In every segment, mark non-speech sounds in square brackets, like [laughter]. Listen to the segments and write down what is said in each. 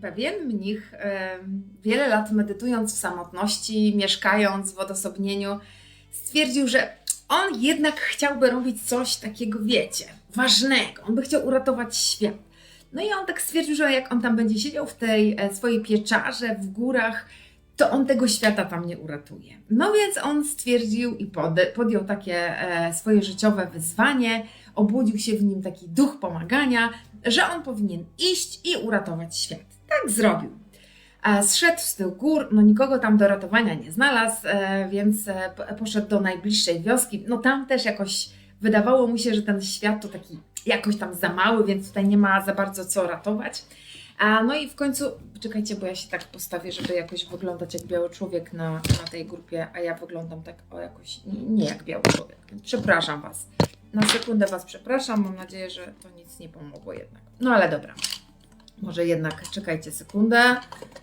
pewien mnich, e, wiele lat medytując w samotności, mieszkając w odosobnieniu, stwierdził, że on jednak chciałby robić coś takiego, wiecie, ważnego. On by chciał uratować świat. No i on tak stwierdził, że jak on tam będzie siedział w tej e, swojej pieczarze w górach, to on tego świata tam nie uratuje. No więc on stwierdził i pod, podjął takie e, swoje życiowe wyzwanie, obudził się w nim taki duch pomagania, że on powinien iść i uratować świat. Tak zrobił. Zszedł z tych gór, no nikogo tam do ratowania nie znalazł, e, więc e, poszedł do najbliższej wioski. No tam też jakoś wydawało mu się, że ten świat to taki jakoś tam za mały, więc tutaj nie ma za bardzo co ratować. No i w końcu, czekajcie, bo ja się tak postawię, żeby jakoś wyglądać jak biały człowiek na, na tej grupie, a ja wyglądam tak o jakoś nie, nie jak biały człowiek. Przepraszam Was. Na sekundę Was przepraszam, mam nadzieję, że to nic nie pomogło jednak. No ale dobra. Może jednak czekajcie sekundę.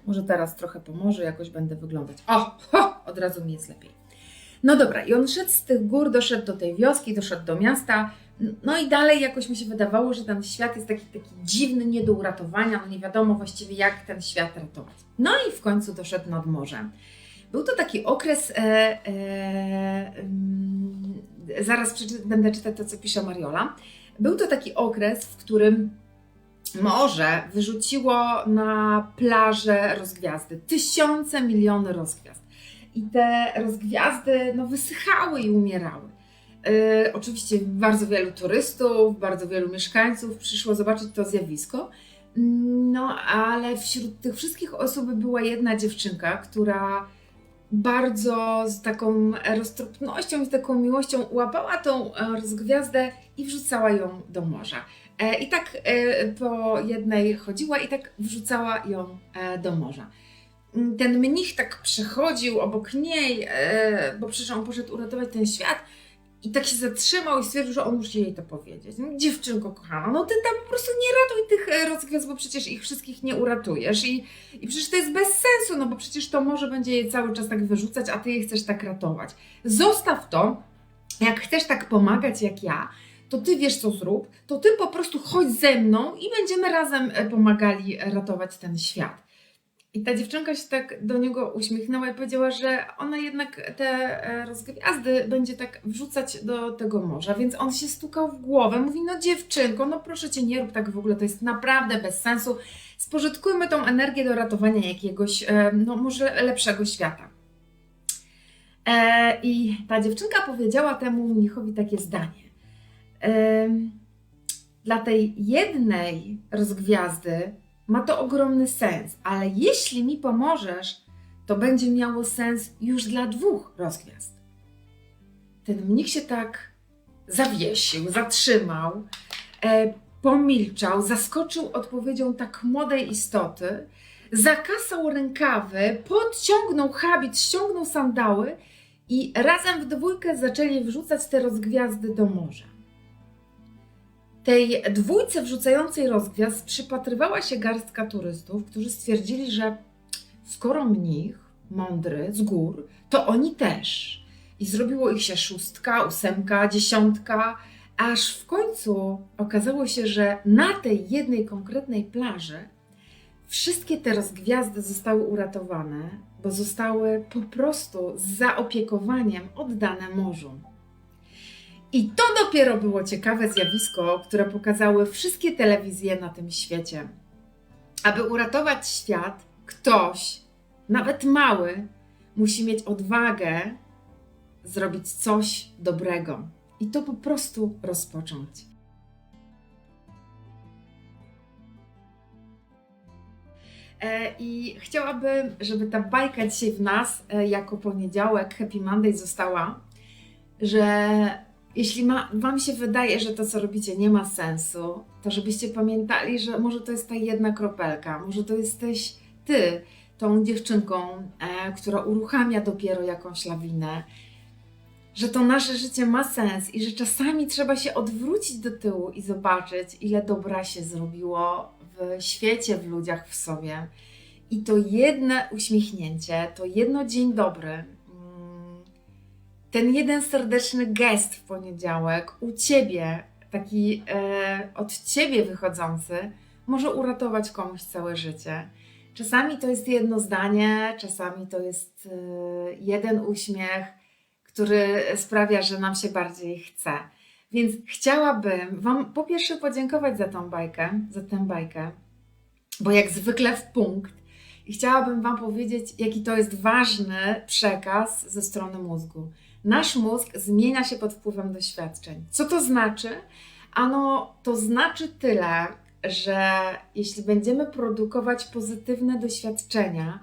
Może teraz trochę pomoże, jakoś będę wyglądać. O, ho, od razu mi jest lepiej. No dobra, i on szedł z tych gór, doszedł do tej wioski, doszedł do miasta. No i dalej jakoś mi się wydawało, że ten świat jest taki, taki dziwny, nie do uratowania, no nie wiadomo właściwie jak ten świat ratować. No i w końcu doszedł nad morze. Był to taki okres, e, e, mm, zaraz przeczy- będę czytać to, co pisze Mariola. Był to taki okres, w którym morze wyrzuciło na plażę rozgwiazdy. Tysiące, miliony rozgwiazd. I te rozgwiazdy no, wysychały i umierały. Yy, oczywiście bardzo wielu turystów, bardzo wielu mieszkańców przyszło zobaczyć to zjawisko. No, ale wśród tych wszystkich osób była jedna dziewczynka, która bardzo z taką roztropnością i taką miłością łapała tą e, rozgwiazdę i wrzucała ją do morza. E, I tak e, po jednej chodziła i tak wrzucała ją e, do morza. Ten mnich tak przechodził obok niej, bo przecież on poszedł uratować ten świat. I tak się zatrzymał i stwierdził, że on musi jej to powiedzieć. Dziewczynko kochana, no ty tam po prostu nie ratuj tych rozgwiazd, bo przecież ich wszystkich nie uratujesz. I, I przecież to jest bez sensu, no bo przecież to może będzie je cały czas tak wyrzucać, a ty je chcesz tak ratować. Zostaw to, jak chcesz tak pomagać jak ja, to ty wiesz co zrób, to ty po prostu chodź ze mną i będziemy razem e, pomagali ratować ten świat. I ta dziewczynka się tak do niego uśmiechnęła i powiedziała, że ona jednak te e, rozgwiazdy będzie tak wrzucać do tego morza, więc on się stukał w głowę, mówi, no dziewczynko, no proszę cię, nie rób tak w ogóle, to jest naprawdę bez sensu, spożytkujmy tą energię do ratowania jakiegoś, e, no może lepszego świata. I ta dziewczynka powiedziała temu mnichowi takie zdanie. Dla tej jednej rozgwiazdy ma to ogromny sens, ale jeśli mi pomożesz, to będzie miało sens już dla dwóch rozgwiazd. Ten mnich się tak zawiesił, zatrzymał, e, pomilczał, zaskoczył odpowiedzią tak młodej istoty, zakasał rękawy, podciągnął habit, ściągnął sandały i razem w dwójkę zaczęli wrzucać te rozgwiazdy do morza. Tej dwójce wrzucającej rozgwiazd przypatrywała się garstka turystów, którzy stwierdzili, że skoro mnich, mądry, z gór, to oni też. I zrobiło ich się szóstka, ósemka, dziesiątka, aż w końcu okazało się, że na tej jednej konkretnej plaży wszystkie te rozgwiazdy zostały uratowane, bo zostały po prostu z zaopiekowaniem oddane morzu. I to dopiero było ciekawe zjawisko, które pokazały wszystkie telewizje na tym świecie. Aby uratować świat, ktoś, nawet mały, musi mieć odwagę zrobić coś dobrego i to po prostu rozpocząć. E, I chciałabym, żeby ta bajka dzisiaj w nas, e, jako poniedziałek, Happy Monday, została, że jeśli ma, Wam się wydaje, że to, co robicie, nie ma sensu, to żebyście pamiętali, że może to jest ta jedna kropelka, może to jesteś Ty, tą dziewczynką, e, która uruchamia dopiero jakąś lawinę, że to nasze życie ma sens i że czasami trzeba się odwrócić do tyłu i zobaczyć, ile dobra się zrobiło w świecie, w ludziach, w sobie. I to jedno uśmiechnięcie, to jedno dzień dobry, ten jeden serdeczny gest w poniedziałek u ciebie, taki e, od ciebie wychodzący, może uratować komuś całe życie. Czasami to jest jedno zdanie, czasami to jest y, jeden uśmiech, który sprawia, że nam się bardziej chce. Więc chciałabym Wam po pierwsze podziękować za tą bajkę, za tę bajkę, bo jak zwykle w punkt. I chciałabym Wam powiedzieć, jaki to jest ważny przekaz ze strony mózgu. Nasz mózg zmienia się pod wpływem doświadczeń. Co to znaczy? Ano, to znaczy tyle, że jeśli będziemy produkować pozytywne doświadczenia,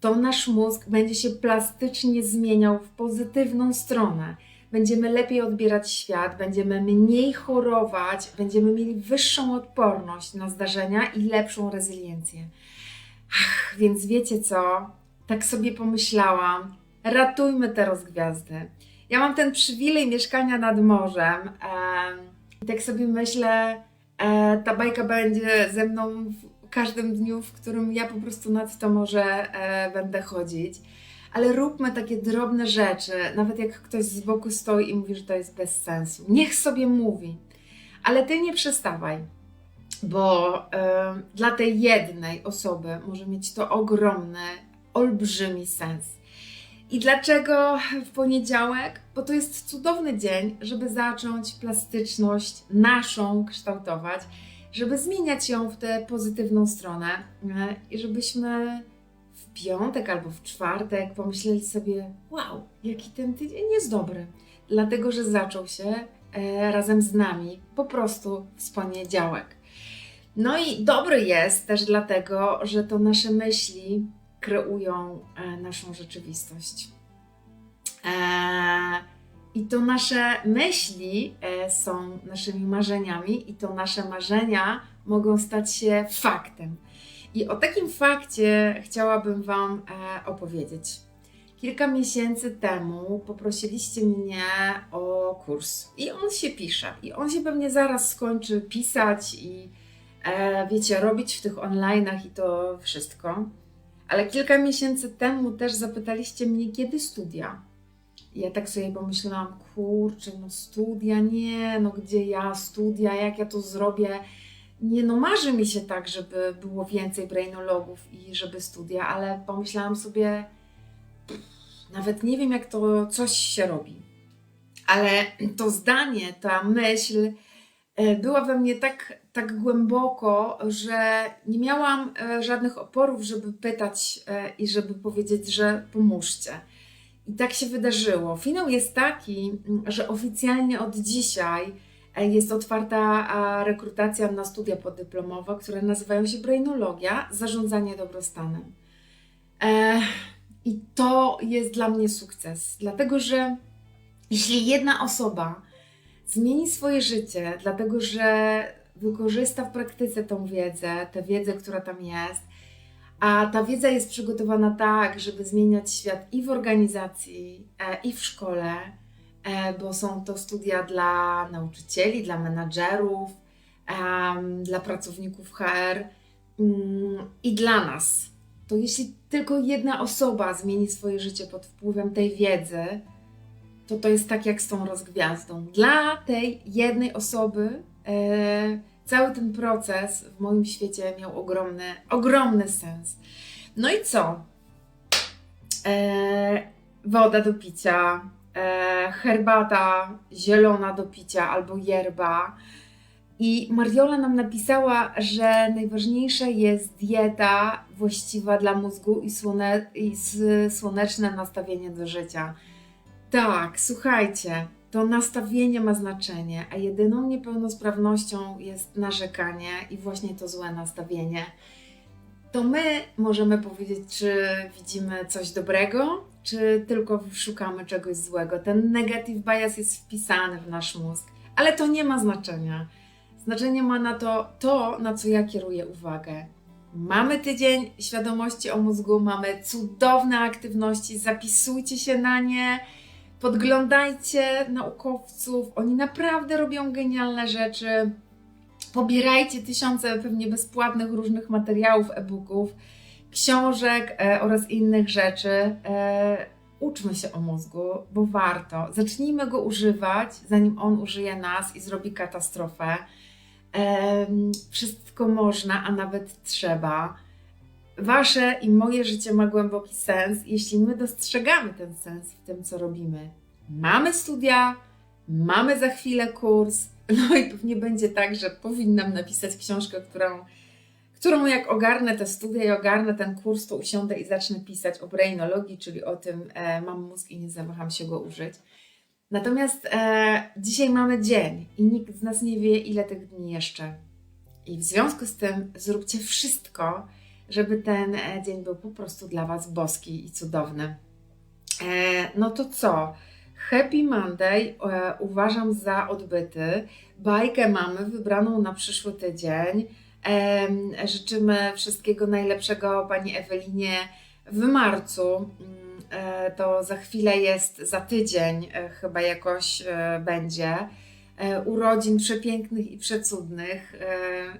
to nasz mózg będzie się plastycznie zmieniał w pozytywną stronę. Będziemy lepiej odbierać świat, będziemy mniej chorować, będziemy mieli wyższą odporność na zdarzenia i lepszą rezyliencję. Ach, więc wiecie co? Tak sobie pomyślałam, ratujmy te rozgwiazdy. Ja mam ten przywilej mieszkania nad morzem. em, I tak sobie myślę, e, ta bajka będzie ze mną w każdym dniu, w którym ja po prostu nad to morze e, będę chodzić. Ale róbmy takie drobne rzeczy, nawet jak ktoś z boku stoi i mówi, że to jest bez sensu. Niech sobie mówi, ale ty nie przestawaj, bo e, dla tej jednej osoby może mieć to ogromny, olbrzymi sens. I dlaczego w poniedziałek? Bo to jest cudowny dzień, żeby zacząć plastyczność naszą kształtować, żeby zmieniać ją w tę pozytywną stronę e, i żebyśmy w piątek albo w czwartek pomyśleli sobie: Wow, jaki ten tydzień jest dobry, dlatego że zaczął się e, razem z nami po prostu w poniedziałek. No i dobry jest też dlatego, że to nasze myśli kreują e, naszą rzeczywistość. E, I to nasze myśli e, są naszymi marzeniami, i to nasze marzenia mogą stać się faktem. I o takim fakcie chciałabym Wam opowiedzieć. Kilka miesięcy temu poprosiliście mnie o kurs, i on się pisze, i on się pewnie zaraz skończy pisać, i wiecie, robić w tych online'ach i to wszystko. Ale kilka miesięcy temu też zapytaliście mnie, kiedy studia. Ja tak sobie pomyślałam, kurczę, no studia, nie, no gdzie ja, studia, jak ja to zrobię. Nie, no marzy mi się tak, żeby było więcej brainologów i żeby studia, ale pomyślałam sobie, nawet nie wiem, jak to coś się robi. Ale to zdanie, ta myśl e, była we mnie tak, tak głęboko, że nie miałam e, żadnych oporów, żeby pytać e, i żeby powiedzieć, że pomóżcie. I tak się wydarzyło. Finał jest taki, mm, że oficjalnie od dzisiaj e, jest otwarta rekrutacja na studia podyplomowe, które nazywają się Brainologia, Zarządzanie Dobrostanem. I to jest dla mnie sukces, dlatego że jeśli jedna osoba zmieni swoje życie, dlatego że wykorzysta w praktyce tą wiedzę, tę wiedzę, która tam jest, a ta wiedza jest przygotowana tak, żeby zmieniać świat i w organizacji, e, i w szkole, e, bo są to studia dla nauczycieli, dla menadżerów, dla pracowników HR mm, i dla nas. To jeśli tylko jedna osoba zmieni swoje życie pod wpływem tej wiedzy, to to jest tak jak z tą rozgwiazdą. Dla tej jednej osoby e, cały ten proces w moim świecie miał ogromny, ogromny sens. No i co? E, woda do picia, e, herbata zielona do picia albo yerba. I Mariola nam napisała, że najważniejsza jest dieta właściwa dla mózgu i, słone, i słoneczne nastawienie do życia. Tak, słuchajcie, to nastawienie ma znaczenie, a jedyną niepełnosprawnością jest narzekanie i właśnie to złe nastawienie. To my możemy powiedzieć, czy widzimy coś dobrego, czy tylko szukamy czegoś złego. Ten negative bias jest wpisany w nasz mózg, ale to nie ma znaczenia. Znaczenie ma na to, to na co ja kieruję uwagę. Mamy tydzień świadomości o mózgu, mamy cudowne aktywności, zapisujcie się na nie podglądajcie naukowców, oni naprawdę robią genialne rzeczy. Pobierajcie tysiące pewnie bezpłatnych różnych materiałów, e-booków, książek e, oraz innych rzeczy. E, uczmy się o mózgu, bo warto. Zacznijmy go używać, zanim on użyje nas i zrobi katastrofę. Em, wszystko można, a nawet trzeba. Wasze i moje życie ma głęboki sens, jeśli my dostrzegamy ten sens w tym, co robimy. Mamy studia, mamy za chwilę kurs, [laughs] no i pewnie będzie tak, że powinnam napisać książkę, którą, którą jak ogarnę te studia i ogarnę ten kurs, to usiądę i zacznę pisać o brainologii, czyli o tym, e, mam mózg i nie zawaham się go użyć. Natomiast e, dzisiaj mamy dzień i nikt z nas nie wie, ile tych dni jeszcze. I w związku z tym zróbcie wszystko, żeby ten e, dzień był po prostu dla Was boski i cudowny. E, no to co? Happy Monday e, uważam za odbyty. Bajkę mamy wybraną na przyszły tydzień. Życzymy wszystkiego najlepszego Pani Ewelinie w marcu. Mm, To za chwilę jest, za tydzień chyba jakoś będzie. E, Urodzin przepięknych i przecudnych e,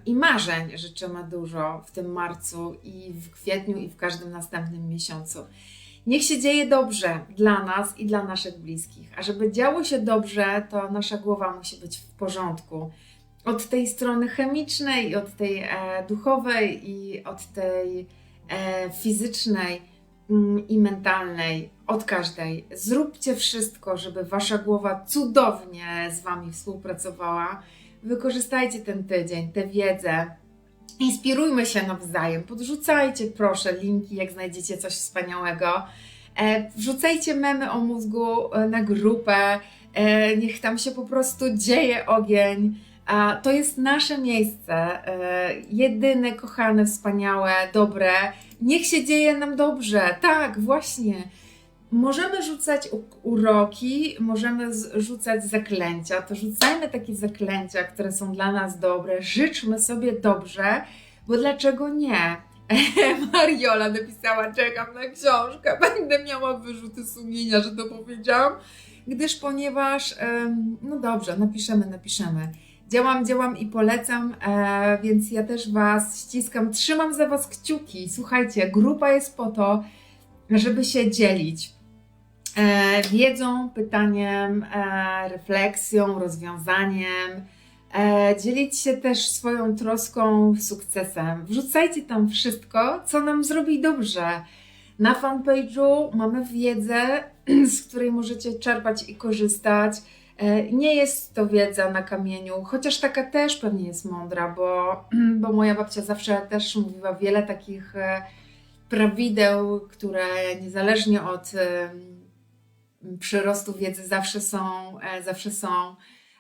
i marzeń życzymy dużo w tym marcu i w kwietniu i w każdym następnym miesiącu. Niech się dzieje dobrze dla nas i dla naszych bliskich. A żeby działo się dobrze, to nasza głowa musi być w porządku. Od tej strony chemicznej, od tej e, duchowej i od tej fizycznej mm, i mentalnej, od każdej. Zróbcie wszystko, żeby wasza głowa cudownie z wami współpracowała. Wykorzystajcie ten tydzień, tę wiedzę, Inspirujmy się nawzajem. Podrzucajcie proszę linki, jak znajdziecie coś wspaniałego. E, wrzucajcie memy o mózgu e, na grupę. E, niech tam się po prostu dzieje ogień. A to jest nasze miejsce. Jedyne, kochane, wspaniałe, dobre. Niech się dzieje nam dobrze. Tak, właśnie. Możemy rzucać uroki, możemy rzucać zaklęcia. To rzucajmy takie zaklęcia, które są dla nas dobre. Życzmy sobie dobrze, bo dlaczego nie? [laughs] Mariola napisała: Czekam na książkę, [laughs] będę miała wyrzuty sumienia, że to powiedziałam, gdyż ponieważ, no dobrze, napiszemy, napiszemy. Działam, działam i polecam, e, więc ja też Was ściskam, trzymam za Was kciuki. Słuchajcie, grupa jest po to, żeby się dzielić wiedzą, pytaniem, e, refleksją, rozwiązaniem. E, dzielić się też swoją troską, sukcesem. Wrzucajcie tam wszystko, co nam zrobi dobrze. Na fanpage'u mamy wiedzę, [clears throat] z której możecie czerpać i korzystać. E, Nie jest to wiedza na kamieniu, chociaż taka też pewnie jest mądra, bo, [clears throat] bo moja babcia zawsze też mówiła wiele takich e, prawideł, które niezależnie od przyrostu wiedzy zawsze są, e, zawsze są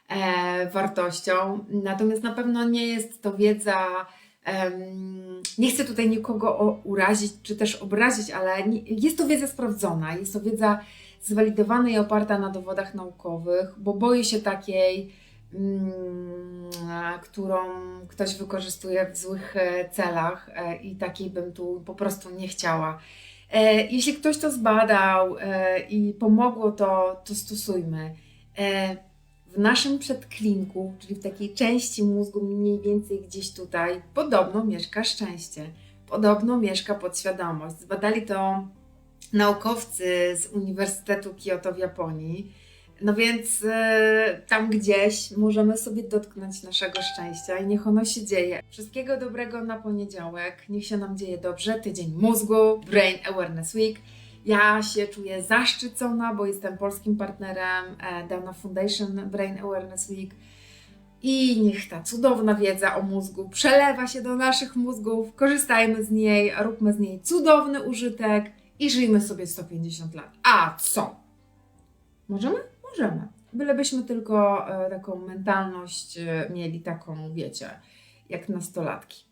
e, wartością. Natomiast na pewno nie jest to wiedza. nie chcę tutaj nikogo urazić czy też obrazić, ale jest to wiedza sprawdzona, jest to wiedza zwalidowana i oparta na dowodach naukowych, bo boję się takiej, mm, którą ktoś wykorzystuje w złych e, celach i takiej bym tu po prostu nie chciała. E, Jeśli ktoś to zbadał e, i pomogło, to, to stosujmy. E, W naszym przedklinku, czyli w takiej części mózgu mniej więcej gdzieś tutaj, podobno mieszka szczęście. Podobno mieszka podświadomość. Zbadali to naukowcy z Uniwersytetu Kyoto w Japonii. No więc e, tam gdzieś możemy sobie dotknąć naszego szczęścia i niech ono się dzieje. Wszystkiego dobrego na poniedziałek. Niech się nam dzieje dobrze. Tydzień mózgu, Brain Awareness Week. Ja się czuję zaszczycona, bo jestem polskim partnerem e, Dana Foundation Brain Awareness Week. I niech ta cudowna wiedza o mózgu przelewa się do naszych mózgów. Korzystajmy z niej, róbmy z niej cudowny użytek i żyjmy sobie 150 lat. A co? Możemy? Możemy. Bylebyśmy tylko e, taką mentalność e, mieli, taką, wiecie, jak nastolatki.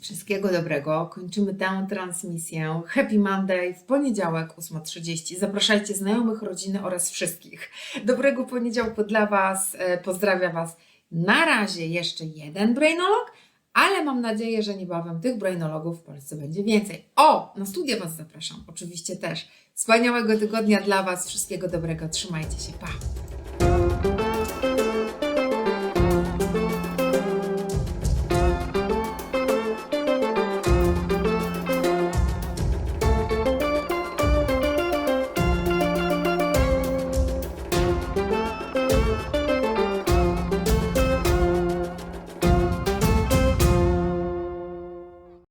Wszystkiego dobrego. Kończymy tę transmisję. Happy Monday w poniedziałek 8.30. Zapraszajcie znajomych, rodziny oraz wszystkich. Dobrego poniedziałku dla Was. E, Pozdrawiam Was. Na razie jeszcze jeden brainolog, ale mam nadzieję, że niebawem tych brainologów w Polsce będzie więcej. O, na studia Was zapraszam, oczywiście też. Wspaniałego tygodnia dla Was, wszystkiego dobrego, trzymajcie się, pa!